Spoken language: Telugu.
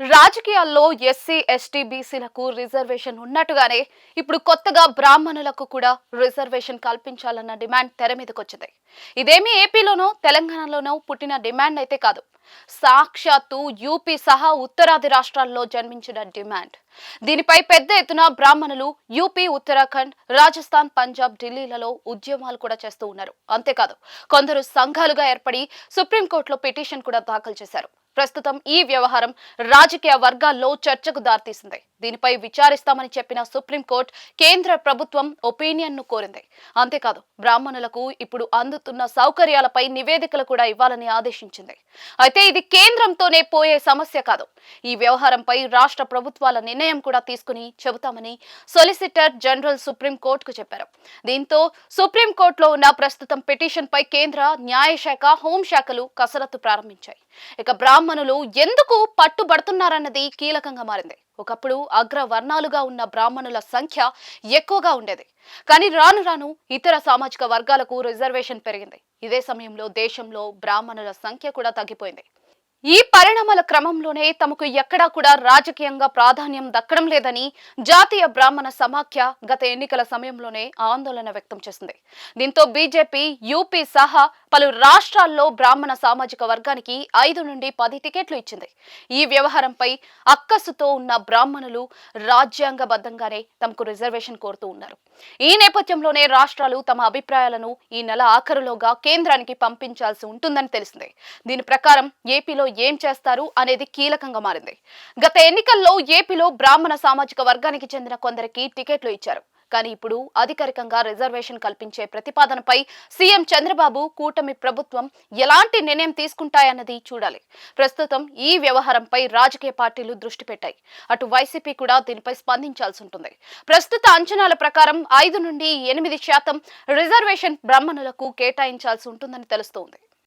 రాజకీయాల్లో ఎస్సీ ఎస్టీ బీసీలకు రిజర్వేషన్ ఉన్నట్టుగానే ఇప్పుడు కొత్తగా బ్రాహ్మణులకు కూడా రిజర్వేషన్ కల్పించాలన్న డిమాండ్ తెర మీదకొచ్చింది. ఇదేమీ ఏపీలోనో తెలంగాణలోనో పుట్టిన డిమాండ్ అయితే కాదు. సాక్షాత్తు యూపీ సహా ఉత్తరాది రాష్ట్రాల్లో జన్మించిన డిమాండ్. దీనిపై పెద్ద ఎత్తున బ్రాహ్మణులు యూపీ ఉత్తరాఖండ్ రాజస్థాన్ పంజాబ్ ఢిల్లీలలో ఉద్యమాలు కూడా చేస్తూ ఉన్నారు. అంతేకాదు కొందరు సంఘాలుగా ఏర్పడి సుప్రీంకోర్టులో పిటిషన్ కూడా దాఖలు చేశారు. ప్రస్తుతం ఈ వ్యవహారం రాజకీయ వర్గాల్లో చర్చకు దారితీసింది. దీనిపై విచారిస్తామని చెప్పిన సుప్రీంకోర్టు కేంద్ర ప్రభుత్వం ఒపీనియన్ను కోరింది. అంతేకాదు బ్రాహ్మణులకు ఇప్పుడు అందుతున్న సౌకర్యాలపై నివేదికలు కూడా ఇవ్వాలని ఆదేశించింది. అయితే ఇది కేంద్రంతోనే పోయే సమస్య కాదు. ఈ వ్యవహారంపై రాష్ట్ర ప్రభుత్వాల నిర్ణయం కూడా తీసుకుని చెబుతామని సొలిసిటర్ జనరల్ సుప్రీంకోర్టుకు చెప్పారు. దీంతో సుప్రీంకోర్టులో ఉన్న ప్రస్తుతం పిటిషన్ పై కేంద్ర న్యాయశాఖ హోంశాఖలు కసరత్తు ప్రారంభించాయి. ఇక బ్రాహ్మణులు ఎందుకు పట్టుబడుతున్నారన్నది కీలకంగా మారింది. ఒకప్పుడు అగ్రవర్ణాలుగా ఉన్న బ్రాహ్మణుల సంఖ్య ఎక్కువగా ఉండేది. కానీ రాను రాను ఇతర సామాజిక వర్గాలకు రిజర్వేషన్ పెరిగింది. ఇదే సమయంలో దేశంలో బ్రాహ్మణుల సంఖ్య కూడా తగ్గిపోయింది. ఈ పరిణామాల క్రమంలోనే తమకు ఎక్కడా కూడా రాజకీయంగా ప్రాధాన్యం దక్కడం లేదని జాతీయ బ్రాహ్మణ సమాఖ్య గత ఎన్నికల సమయంలోనే ఆందోళన వ్యక్తం చేసింది. దీంతో బీజేపీ యూపీ సహా పలు రాష్ట్రాల్లో బ్రాహ్మణ సామాజిక వర్గానికి ఐదు నుండి పది టికెట్లు ఇచ్చింది. ఈ వ్యవహారంపై అక్కసుతో ఉన్న బ్రాహ్మణులు రాజ్యాంగబద్ధంగానే తమకు రిజర్వేషన్ కోరుతూ ఉన్నారు. ఈ నేపథ్యంలోనే రాష్ట్రాలు తమ అభిప్రాయాలను ఈ నెల ఆఖరులోగా కేంద్రానికి పంపించాల్సి ఉంటుందని తెలిసింది. దీని ప్రకారం ఏపీలో ఏం చేస్తారు అనేది కీలకంగా మారింది. గత ఎన్నికల్లో ఏపీలో బ్రాహ్మణ సామాజిక వర్గానికి చెందిన కొందరికి టికెట్లు ఇచ్చారు. కానీ ఇప్పుడు అధికారికంగా రిజర్వేషన్ కల్పించే ప్రతిపాదనపై సీఎం చంద్రబాబు కూటమి ప్రభుత్వం ఎలాంటి నిర్ణయం తీసుకుంటాయన్నది చూడాలి. ప్రస్తుతం ఈ వ్యవహారంపై రాజకీయ పార్టీలు దృష్టి పెట్టాయి. అటు వైసీపీ కూడా దీనిపై స్పందించాల్సి ఉంటుంది. ప్రస్తుత అంచనాల ప్రకారం ఐదు నుండి ఎనిమిది శాతం రిజర్వేషన్ బ్రాహ్మణులకు కేటాయించాల్సి ఉంటుందని తెలుస్తోంది.